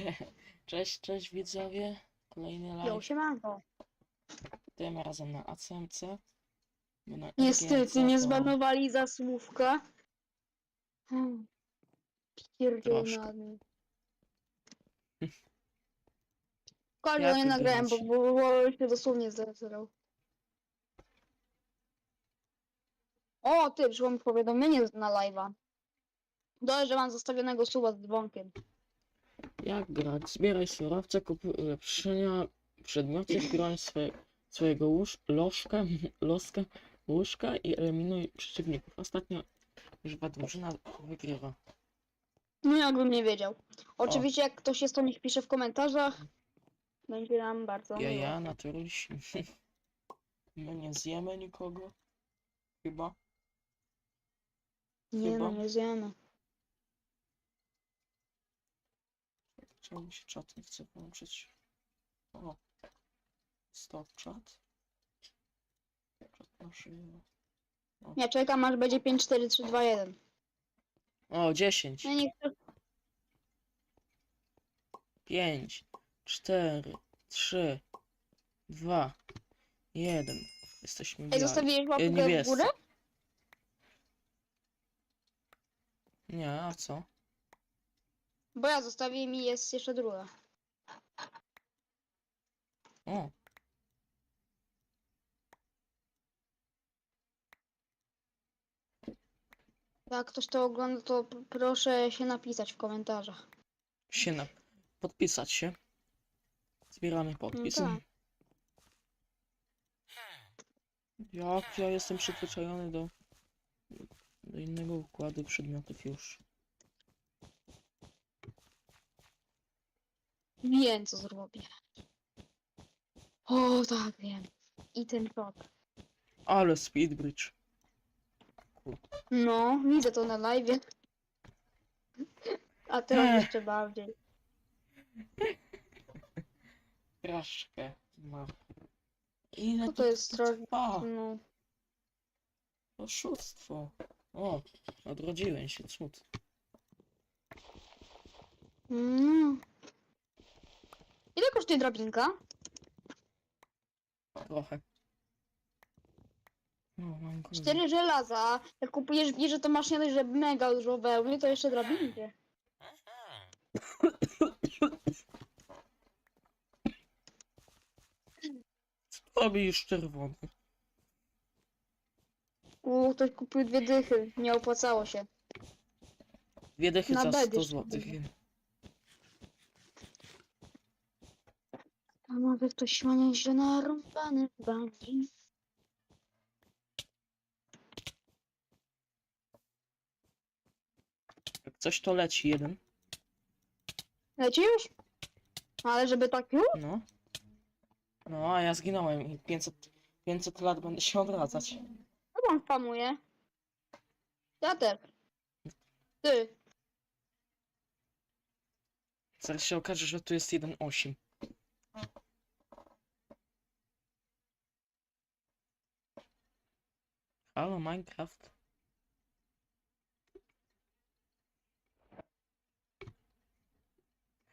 Cześć, cześć widzowie. Kolejny live. siemanko. Tym razem na ACMC. My na Niestety nie to- zbanowali za słówka. Hmm. Troszkę. Kolego Jak nie nagrałem, bo, bo, bo się dosłownie zerwał. O, ty, przyszło mi powiadomienie na live'a. Dobrze, że mam zostawionego suba z dzwonkiem. Jak grać? Zbieraj surowce, kupuj ulepszenia, przedmioty, broń swe, swojego łóż, lożka, loska, łóżka i eliminuj przeciwników. Ostatnio używa drużyna wygrywa. No jakbym nie wiedział. Oczywiście jak ktoś jest to niech pisze w komentarzach. Będzie nam bardzo Ja, miło. ja, naturalnie. My nie zjemy nikogo. Chyba. Nie no, chyba. nie zjemy. Czemu mi się czat nie chce włączyć? O. Stop chat. Czat na żywo. Ja czekam aż będzie 5, 4, 3, 2, 1. O, 10. No nie chcę. 5, 4, 3, 2, 1. Jesteśmy Ej, biali. zostawiłeś łapkę w niebiescy. górę? Nie, a co? Bo ja zostawiłem i jest jeszcze druga. O, Jak ktoś to ogląda, to p- proszę się napisać w komentarzach. się na... Podpisać się. Zbieramy podpisy. tak. Jak ja jestem przyzwyczajony do... do innego układu przedmiotów już. Wiem, co zrobię. O, tak, wiem. I ten top. Ale speedbridge. No, widzę to na live. A teraz Ech. jeszcze bardziej. Kraszkę ma. Ile Co to jest trochę? trwa? No. Oszustwo. O, odrodziłem się, cud. Mm. Kosztuje drabinka? Trochę. O, mam. Cztery żelaza. Jak kupujesz wieżę, to masz nie dość, że mega dużo wełny, to jeszcze drabinkę. Robi już czerwony. U, ktoś kupił dwie dychy. Nie opłacało się. Dwie dechy Na za bedy 100 jeszcze złotych. będzie. A może ktoś ma nieźle narąbany w bani? Jak coś to leci jeden. Leci już? Ale żeby tak już? No. No, a ja zginąłem i 500, 500 lat będę się odradzać. No on spamuje. Ja też. Ty. Zaraz się okaże, że tu jest 1.8. Halo, Minecraft.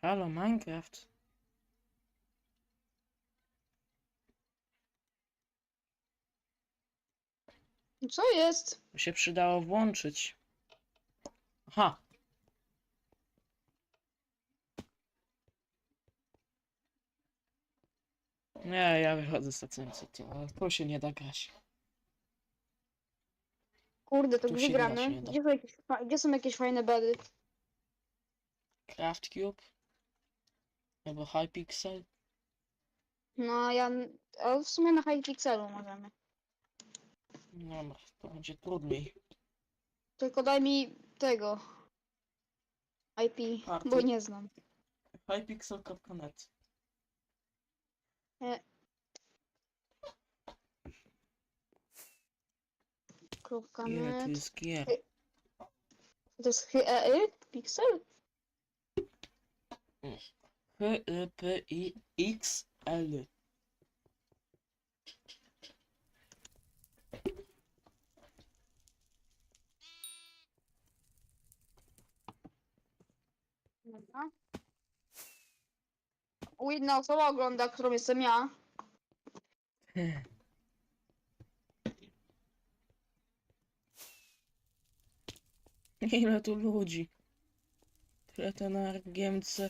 Halo, Minecraft. Co jest? To się przydało włączyć. Aha. Nie, ja wychodzę z stacji, ale to się nie da grać. Kurde, to Tu gdzie się gramy? nie da. Gdzie są, jakieś, fa- gdzie są jakieś fajne bedy? Craft Cube. Albo Hypixel. No ja... A w sumie na Hypixelu możemy. Dobra, to będzie trudniej. Tylko daj mi tego. IP, bo nie znam. Hypixel.net Kropka tu net. jest gier? To jest HEY? Pixel? H, Y, P, I, X, L. Dobra. jedna osoba ogląda, którą jestem ja. Ile tu ludzi? Tyle to na RGMC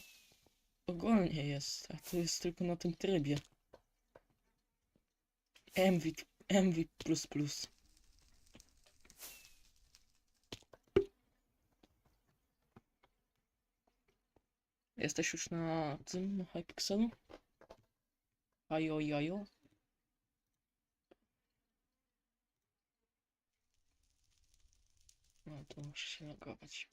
ogólnie jest, a to jest tylko na tym trybie. MV, MV++. Jesteś już na tym, Hypixelu? Ajo, jajo. To muszę się logować.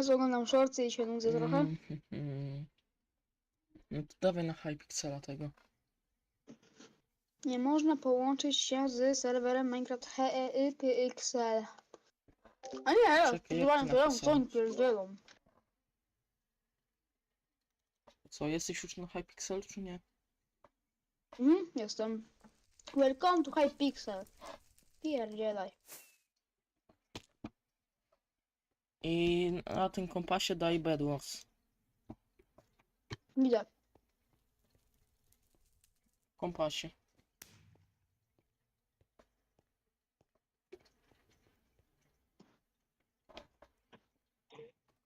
Z oglądam shorty i się nudzę trochę. Mhm. No to dawaj na Hypixela tego. Nie można połączyć się z serwerem Minecraft HEYPXL. A nie, ja spodziewałem to co oni pierdzielą. Co, jesteś już na Hypixelu czy nie? Mhm, jestem. Welcome to Hypixel. Pierdzielaj. I na tym kompasie daj Bedwars. Widzę. Kompasie.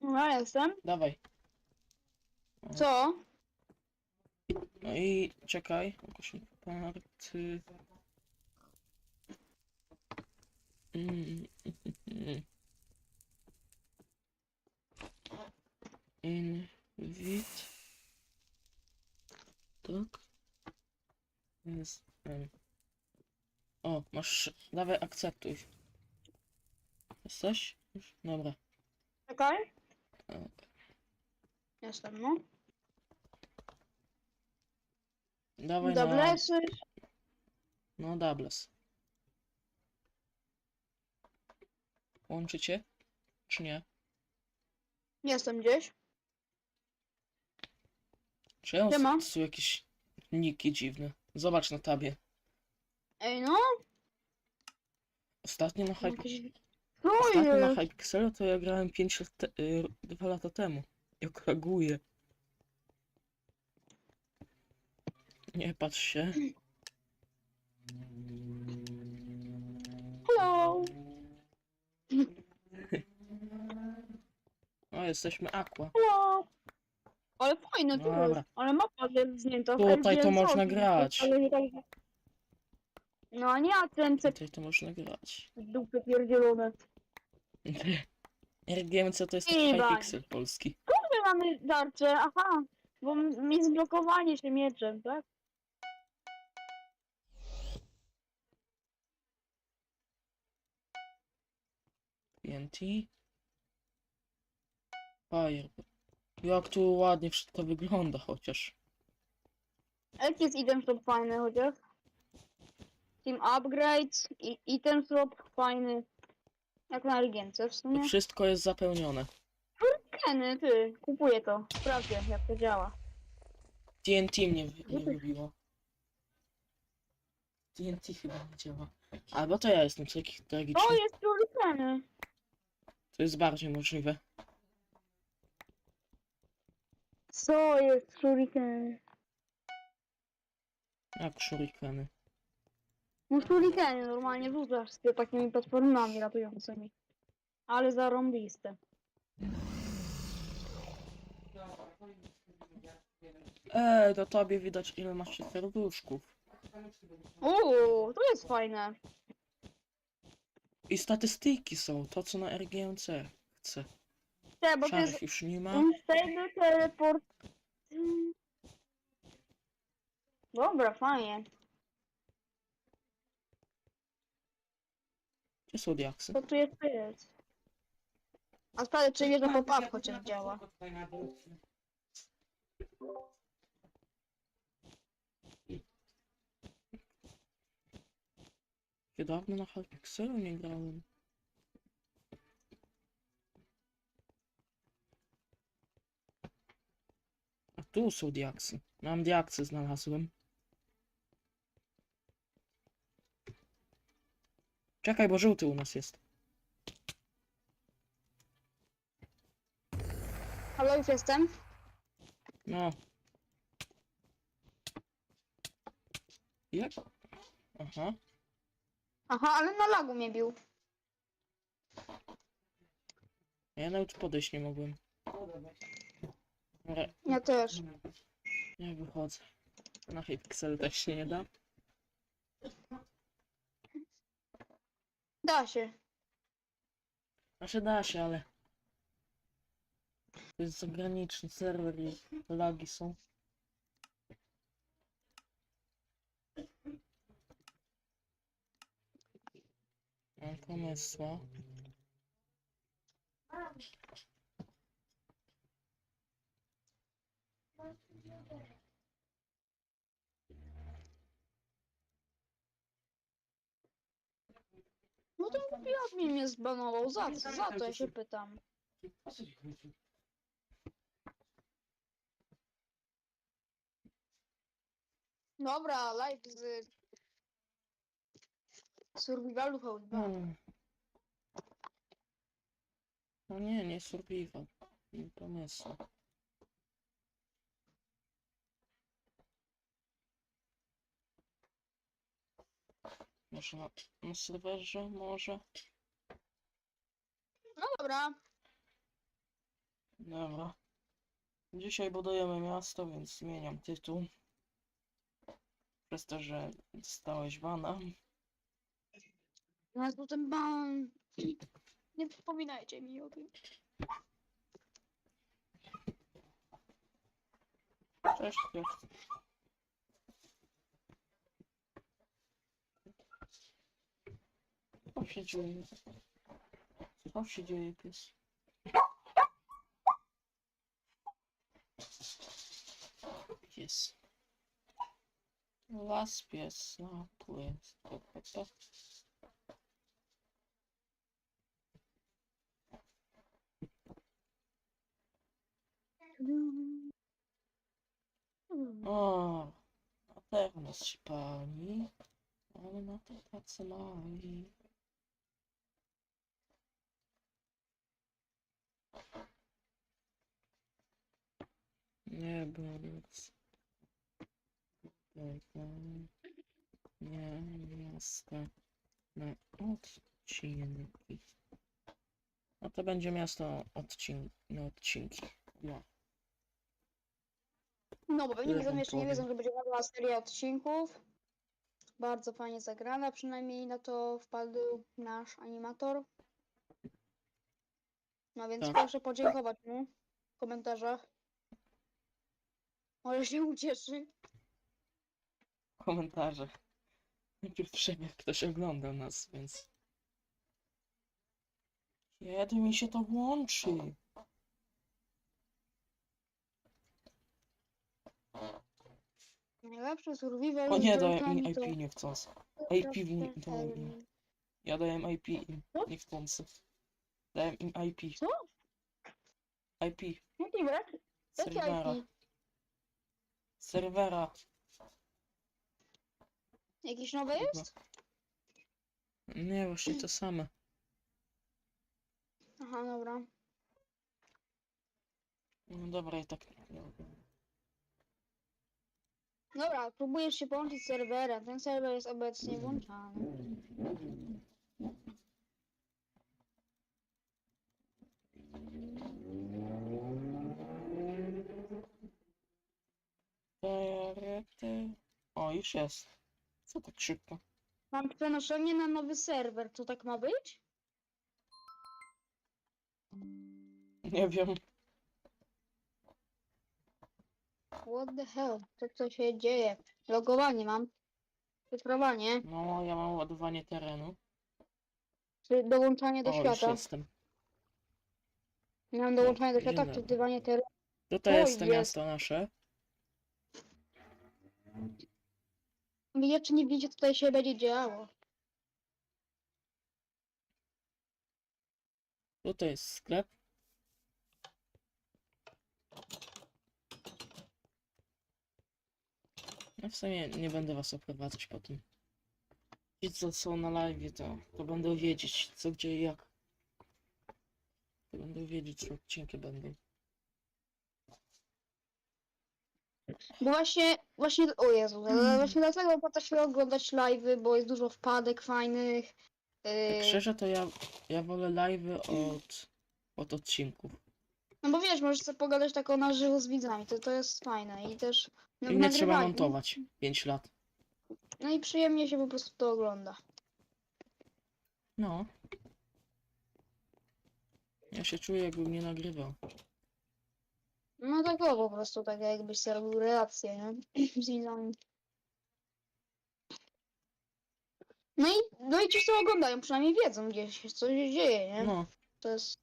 No, jestem. Dawaj. Co? No i czekaj. Jakoś party. Mm, Invite. Tak. Jest. O, masz. Dawaj, akceptuj. Jesteś? Już? Dobra. Czekaj. O, Jestem, no. Dawaj na. Doblesy. No, doubles. Łączycie? Czy nie? Jestem gdzieś. Czy Siema. są jakieś niki dziwne? Zobacz na tabie. Ej, no. Ostatnio na Hype... Jakieś... Co Ostatnio na jest? Hypixelu to ja grałem 5 lat te... y, 2 lata temu. Jak reaguje. Nie patrz się. Hello. O, jesteśmy Aqua. Hello. Ale fajne Dobra. jest. Ale mapa jest znięta. w Tutaj to można grać. Tak... No a nie, a ten te Tutaj to można grać. dupy pierdzielone. RGMC to jest taki Iwan. Hypixel polski. My mamy tarczę, aha. Bo m- mi zblokowanie się mieczem, tak? Fire. Jak tu ładnie wszystko wygląda chociaż. Jaki jest item shop fajny chociaż? Team upgrades, i item shop fajny. Jak na Legience w sumie. wszystko jest zapełnione. Keny, ty, kupuję to. Sprawdzę jak to działa. TNT mnie nie lubiło. TNT chyba nie działa. Albo to ja jestem taki tragiczny. O, jest shurikeny. To jest bardziej możliwe. Co jest shurikeny? Jak shurikeny. No shurikeny normalnie rzucasz z takimi platformami ratującymi. Ale zarąbiste. Ej, do tobie widać ile masz serduszków. Uuu, to jest fajne. I statystyki są, to co na RGMC chce. Te, bo to jest Szarych już nie ma. Unstable teleport. Mm. Dobra, fajnie. Gdzie są diaksy? Co tu jeszcze jest? A sprawdzę, czy wieża pop-up chociaż działa. Ja dawno na Hypixelu nie grałem. A tu są diaksy. Mam diaksy znalazłem. Czekaj, bo żółty u nas jest. Ale już jestem. No. Jak? Aha. Aha, ale na lagu mnie bił. Ja nawet podejść nie mogłem. Ja też. ja wychodzę. Na Hypixel też się nie da. Da się. Znaczy da się, ale... To jest zagraniczny serwer i lagi są. Mam pomysła. No to mi mnie zbanował? Za co? Za to ja się pytam. Dobra, live z Survivalu V2. Hmm. No nie, nie survival. Nie pomysłu. Może na, na serwerze, może? No dobra. Dobra. Dzisiaj budujemy miasto, więc zmieniam tytuł. Przez to, że dostałeś bana. No potem ban. Nie przypominajcie mi o tym. Cześć, pies. Co się dzieje? Co się dzieje, pies? Pies. Pies, no. O, na pewno się pali, ale na to tacy mali. Nie bądź. Tego nie miasta na odcinki. No to będzie miasto odcin na odcinki. No. No bo pewnie widzą wam jeszcze nie powiem. wiedzą, że będzie nowa seria odcinków. Bardzo fajnie zagrana, przynajmniej na to wpadł nasz animator. No więc Tak. proszę podziękować mu w komentarzach. Może się ucieszy. komentarze. Najpierw przebieg ktoś ogląda nas, więc... Kiedy mi się to włączy? Najlepszy survival O nie, walkami mi IP niechcący. IP w nie, dałem im. Ja dałem IP im, Co? niechcący. Dałem im IP. Co? IP. Jaki brak? Serwera. IP? Serwera. Jakiś nowy jest? Nie, właśnie to same. Aha, dobra. No dobra, i tak... nie wiem. Dobra, próbujesz się połączyć z serwerem. Ten serwer jest obecnie włączany. Terety. O, już jest. Co tak szybko? Mam przenoszenie na nowy serwer. Co tak ma być? Nie wiem. What the hell? Co, co się dzieje? Logowanie mam. Cyfrowanie. No, ja mam ładowanie terenu. Czy dołączanie do O, już świata. jestem. Miałem dołączanie do dzień świata, dobry. wczytywanie terenu. Tutaj O, jest to jest. miasto nasze. Wiecie czy nie wiecie, co tutaj się będzie działo. Tutaj jest sklep. No w sumie nie będę was oprowadzać po tym. Ci co są na live to, to będą wiedzieć co gdzie i jak. To będą wiedzieć co odcinki będą. Bo właśnie, właśnie, o Jezu, ale Mm. właśnie dlatego opłaca się oglądać live'y, bo jest dużo wpadek fajnych. Tak Yy, szczerze to ja, ja wolę live'y od, od odcinków. no bo wiesz, możesz sobie pogadać tak o na żywo z widzami, to, to jest fajne i też no, I nie trzeba montować 5 lat. No i przyjemnie się po prostu to ogląda. No. Ja się czuję jakbym nie nagrywał. No tak o, po prostu tak jakbyś sobie robił relację, nie? Z widzami. No i, no i ci, co oglądają, przynajmniej wiedzą, gdzie się coś dzieje, nie? No, To jest,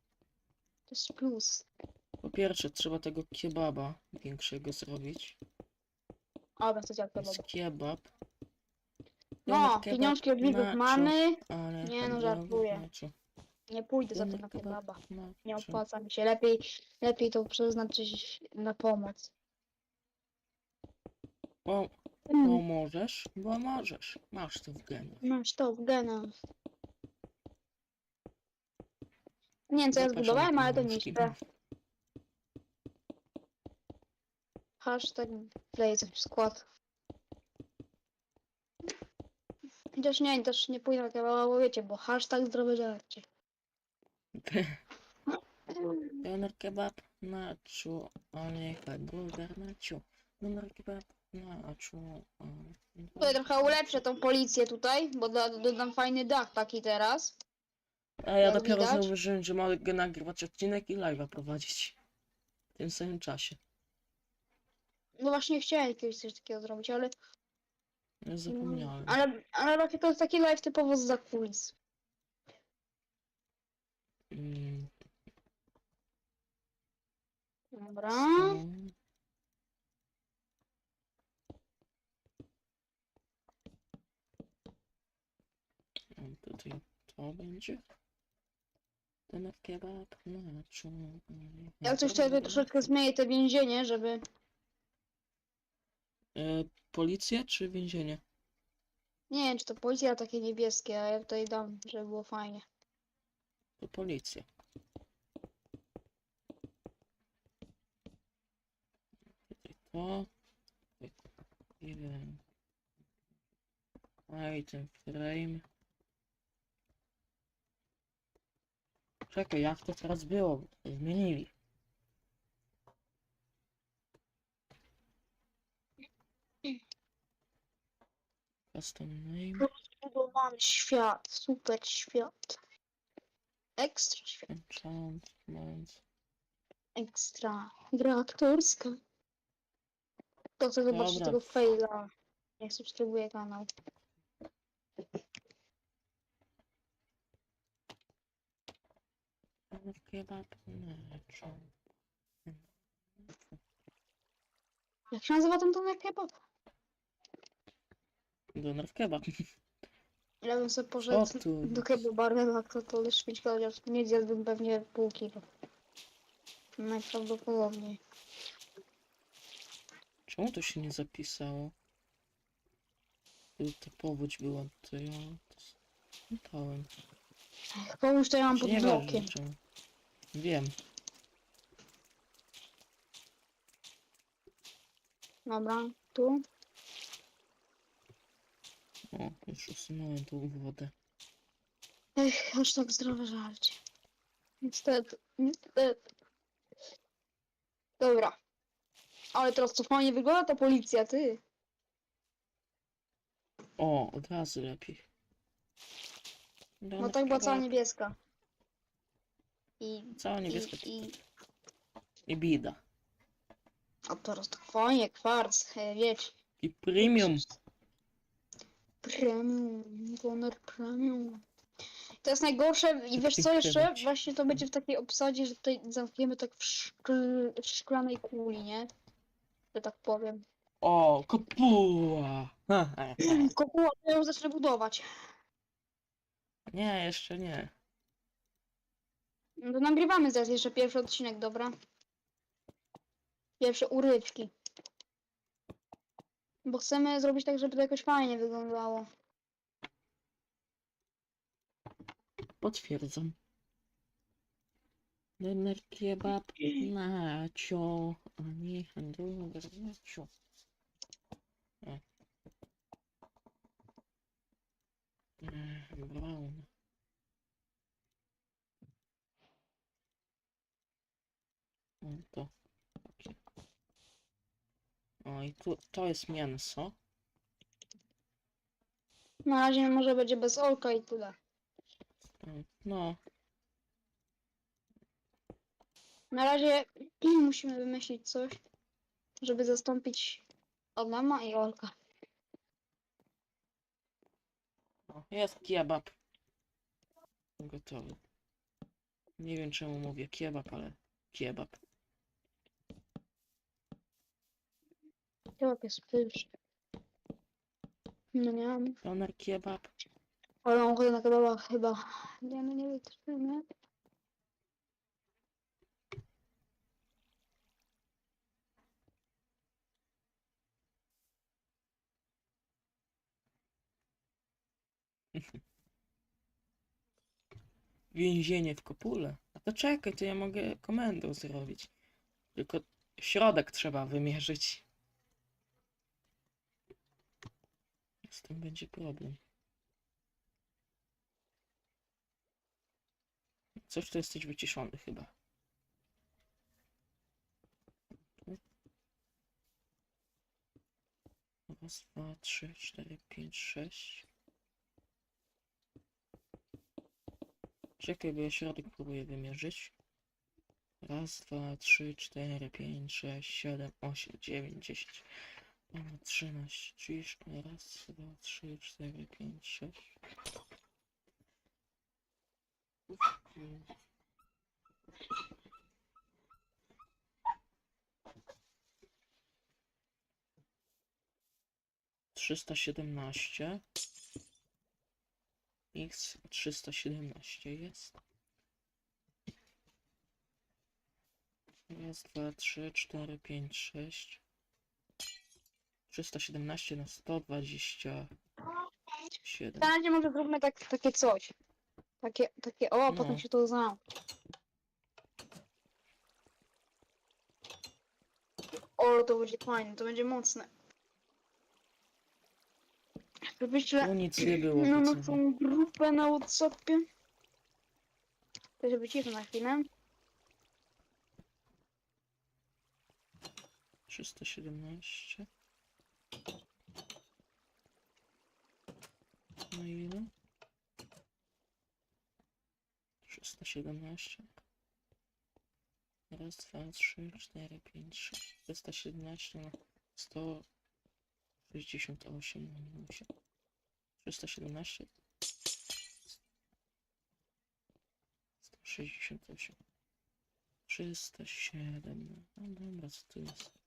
to jest plus. po pierwsze trzeba tego kebaba większego zrobić. A, będę chciał To jest kebab. No, kebab pieniążki od widzów mamy. ale Nie, no, żartuję. Nie pójdę za to na kebab kebaba. Nie nacho. opłaca mi się. Lepiej, lepiej to przeznaczyć na pomoc. Bo, Mm. bo możesz, bo możesz. Masz to w genach. Masz to w genach. Nie wiem co ja zbudowałem, ale to pieniążki. niszczę. Hashtag w skład. Chociaż nie, też nie pójdę na bo wiecie, bo hashtag zdrowe żarcie. Doner kebab nacho, ale hamburger nacho. Doner kebab nacho, ale... Tutaj trochę ulepszę tą policję tutaj, bo da, dodam fajny dach taki teraz. A ja Jak dopiero widać. zauważyłem, że mogę nagrywać odcinek i live'a prowadzić. W tym samym czasie. No właśnie chciałem kiedyś coś takiego zrobić, ale... Ja zapomniałem. Ale, ale takie to jest taki live typowo z kulis. Mm, Dobra. A tutaj to będzie. Doner kebab nacho. ale Ja coś tutaj troszeczkę nacho. zmienić te więzienie, żeby... E, Policję czy więzienie? Nie wiem, czy to policja takie niebieskie, a ja tutaj dam, żeby było fajnie. To policja. Tutaj to. Wiem. Item frame. Czekaj, jak to teraz było? Zmienili. Custom name. Budowany świat, super świat. Ekstra świat, Enchantment. ekstra. Gra aktorska. To chcę zobaczyć Dobra. tego faila. Jak subskrybuję kanał. Kebab. Jak się nazywa ten doner kebab? Doner kebab. Ja bym sobie O poszedł tu. do kebabareva, to to pięć chociaż nie zjadłbym pewnie pół kilo. Najprawdopodobniej. Czemu to się nie zapisało? Tu ta powódź była, to ja to spytałem. Pomóż to ja mam pod Nie blokiem. czemu. Wiem. Dobra, tu. O, już usunąłem tą wodę. Ech, aż tak zdrowe żarcie. Niestety, niestety. Dobra. Ale teraz co fajnie wygląda ta policja, ty. O, od razu lepiej. No tak była cała niebieska. I, Cała i, niebieska i, i bida. a teraz tak fajnie, kwarc, e, wiecie. I premium. Premium, Goner Premium. To jest najgorsze i wiesz co jeszcze? Właśnie to będzie w takiej obsadzie, że tutaj zamkniemy tak w, szkl... w szklanej kuli, nie? Że tak powiem. O, kopuła. Ha. Kopuła to ja już zacznę budować. Nie, jeszcze nie. No to nagrywamy zaraz jeszcze pierwszy odcinek, dobra? Pierwsze urywki. Bo chcemy zrobić tak, żeby to jakoś fajnie wyglądało. Potwierdzam. Dener kebab nacio. Ani handlu nacio. O. Ech, Brown. O to. O i tu, to jest mięso. Na razie może będzie bez olka i tyle. Mm, No, Na razie musimy wymyślić coś, żeby zastąpić Adama i Olka. o, jest kebab. Gotowy. Nie wiem czemu mówię kebab, ale kebab. Kebab jest pyszny. No nie mam. Doner kebab. Ale mam ochotę na kebaba chyba. Nie, no nie wytrzymy. nie? Więzienie w kopule. A to czekaj, to ja mogę komendą zrobić. Tylko środek trzeba wymierzyć. Z tym będzie problem. Coś tu jesteś wyciszony chyba. Raz, dwa, trzy, cztery, pięć, sześć. Czekaj, bo ja środek próbuję wymierzyć. Raz, dwa, trzy, cztery, pięć, sześć, siedem, osiem, dziewięć, dziesięć. Mamy trzynaście, trzydzieści. Raz, dwa, trzy, cztery, pięć, sześć. Trzysta siedemnaście. X 317 jest. Raz, dwa, trzy, cztery, pięć, sześć. 317 na 127. Na razie może zróbmy tak, takie coś. Takie, takie, o, No. potem się to zna. O, to będzie fajne, to będzie mocne. Tu nic nie było. no, no, no tą grupę na Whatsappie. To się wyciszę na chwilę. 317. I ile? 317. Raz, dwa, trzy, cztery, pięć, sześć. 317 na 168 na minusie. 317. 168. 307. No dobra, co tu jest?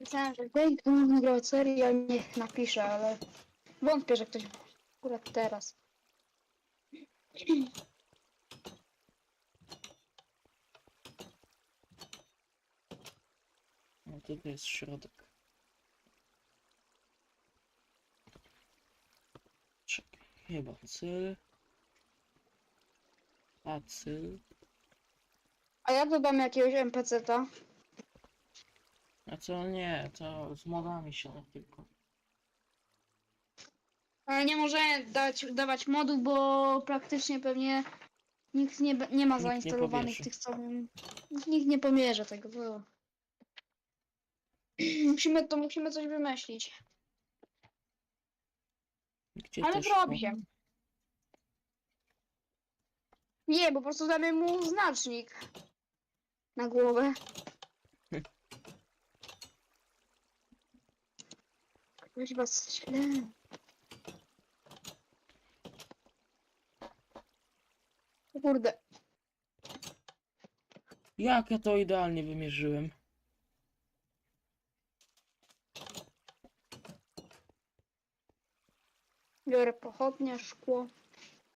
Myślałem, że Dave to serię, ale niech napisze, ale wątpię, że ktoś akurat teraz. No tutaj jest środek. Czekaj, chyba cyl. A cyl. A ja dodam jakiegoś NPC-ta. A co nie, to z modami się da tylko. Ale nie możemy dać, dawać modów, bo praktycznie pewnie nikt nie, be- nie ma Nikt nie zainstalowanych pobierze. tych co. Nikt nie pomierze tego. To... Musimy to musimy coś wymyślić. Gdzie Ale też zrobi się. Nie, po prostu damy mu znacznik na głowę. Was źle. O Kurde, Jak ja to idealnie wymierzyłem? biorę pochodnie, szkło.